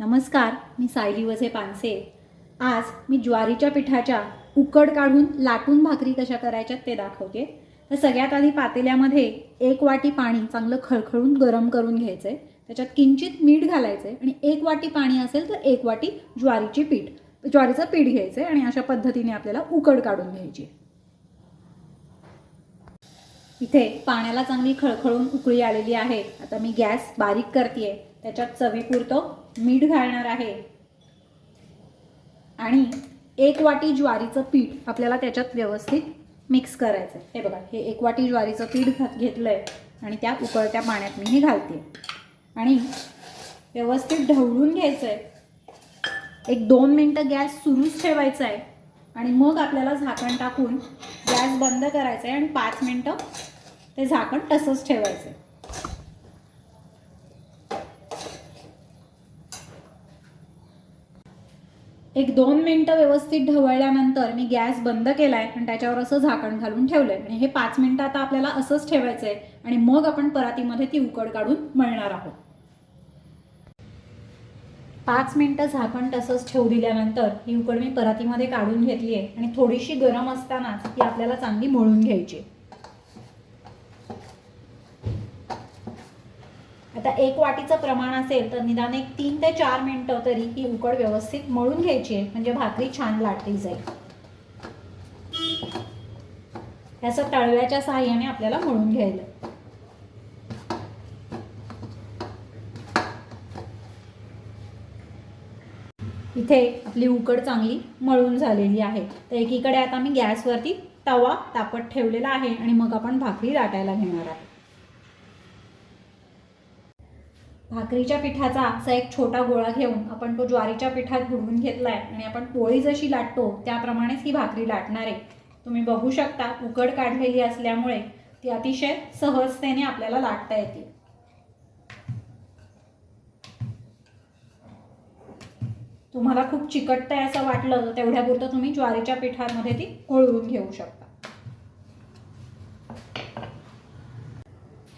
नमस्कार मी सायली वझे पानसे. आज मी ज्वारीच्या पिठाच्या उकड काढून लाटून भाकरी कशा करायच्या ते दाखवते. तर सगळ्यात आधी पातेल्यामध्ये एक वाटी पाणी चांगलं खळखळून गरम करून घ्यायचं आहे त्याच्यात किंचित मीठ घालायचं आहे आणि एक वाटी पाणी असेल तर एक वाटी ज्वारीची पीठ ज्वारीचं पीठ घ्यायचं आहे आणि अशा पद्धतीने आपल्याला उकड काढून घ्यायची. इथे पाण्याला चांगली खळखळून उकळी आलेली आहे. आता मी गॅस बारीक करते त्याच्यात चवीपुरतं मीठ घालणार आहे. आणि एक वाटी ज्वारीचं पीठ आपल्याला त्याच्यात व्यवस्थित मिक्स करायचं आहे हे बघा हे एक वाटी ज्वारीचं पीठ घात घेतलं आहे आणि त्या उकळत्या पाण्यात मी हे घालते. आणि व्यवस्थित ढवळून घ्यायचं आहे एक दोन मिनटं गॅस सुरूच ठेवायचा आहे आणि मग आपल्याला झाकण टाकून गॅस बंद करायचं आहे आणि पाच मिनटं ते झाकण तसंच ठेवायचं आहे एक दोन मिनटं व्यवस्थित ढवळल्यानंतर मी गॅस बंद केलाय आणि त्याच्यावर असं झाकण घालून ठेवलंय. आणि हे पाच मिनटं आता आपल्याला असंच ठेवायचं आहे आणि मग आपण परातीमध्ये ती उकड काढून मळणार आहोत. पाच मिनटं झाकण तसंच ठेवू दिल्यानंतर ही उकड मी परातीमध्ये काढून घेतली आहे आणि थोडीशी गरम असतानाच ती आपल्याला चांगली मळून घ्यायची आहे. आता एक वाटीचं प्रमाण असेल तर निदान एक तीन ते चार मिनटं तरी ही उकड व्यवस्थित मळून घ्यायची आहे. म्हणजे भाकरी छान लाटली जाईल. याचं तळव्याच्या सहाय्याने आपल्याला मळून घ्यायला. इथे आपली उकड चांगली मळून झालेली आहे. तर एकीकडे आता मी गॅसवरती तवा तापत ठेवलेला आहे आणि मग आपण भाकरी लाटायला घेणार आहे. भाकरीच्या पिठाचा असा एक छोटा गोळा घेऊन आपण तो ज्वारीच्या पिठात बुडवून घेतलाय आणि आपण पोळी जशी लाटतो त्याप्रमाणेच ही भाकरी लाटणार आहे. तुम्ही बघू शकता उकड काढलेली असल्यामुळे ती अतिशय सहजतेने आपल्याला लाटता येते. तुम्हाला खूप चिकटत आहे असं वाटलं तर तेवढ्यापुरतं तुम्ही ज्वारीच्या पिठामध्ये ती कोळवून घेऊ शकता.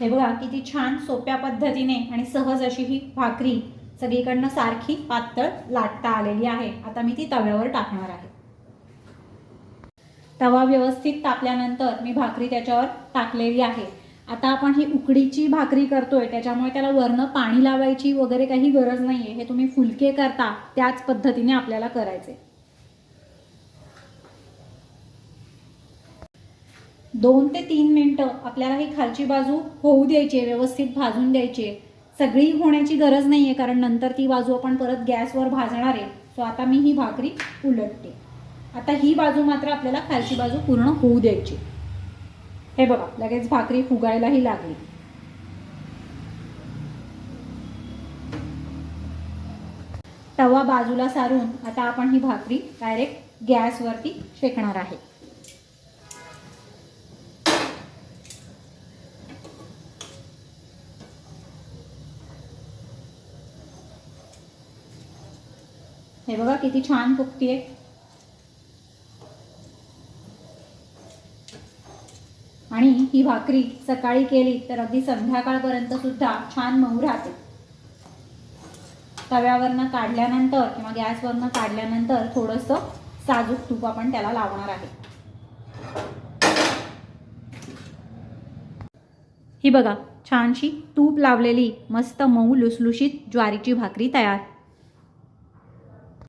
हे बघा किती छान सोप्या पद्धतीने आणि सहज अशी ही भाकरी सगळीकडनं सारखी पातळ लाटता आलेली आहे. आता मी ती तव्यावर टाकणार आहे. तवा व्यवस्थित तापल्यानंतर मी भाकरी त्याच्यावर टाकलेली आहे. आता आपण ही उकडीची भाकरी करतोय त्याच्यामुळे त्याला वरनं पाणी लावायची वगैरे काही गरज नाहीये. हे तुम्ही फुलके करता त्याच पद्धतीने आपल्याला करायचे दोन ते तीन मिनटं आपल्याला ही खालची बाजू होऊ द्यायची आहे व्यवस्थित भाजून द्यायची आहे. सगळी होण्याची गरज नाही आहे कारण नंतर ती बाजू आपण परत गॅसवर भाजणार आहे. सो आता मी ही भाकरी उलटते. आता ही बाजू मात्र आपल्याला खालची बाजू पूर्ण होऊ द्यायची हे बघा लगेच भाकरी फुगायलाही लागली. तवा बाजूला सारून आता आपण ही भाकरी डायरेक्ट गॅसवरती शेकणार आहे. हे बघा किती छान फुगतीये. आणि ही भाकरी सकाळी केली तर अगदी संध्याकाळपर्यंत सुद्धा छान मऊ राहते. तव्यावरनं काढल्यानंतर किंवा गॅसवरनं काढल्यानंतर थोडंसं साजूक तूप आपण त्याला लावणार आहे. ही बघा छानशी तूप लावलेली मस्त मऊ लुसलुशीत ज्वारीची भाकरी तयार.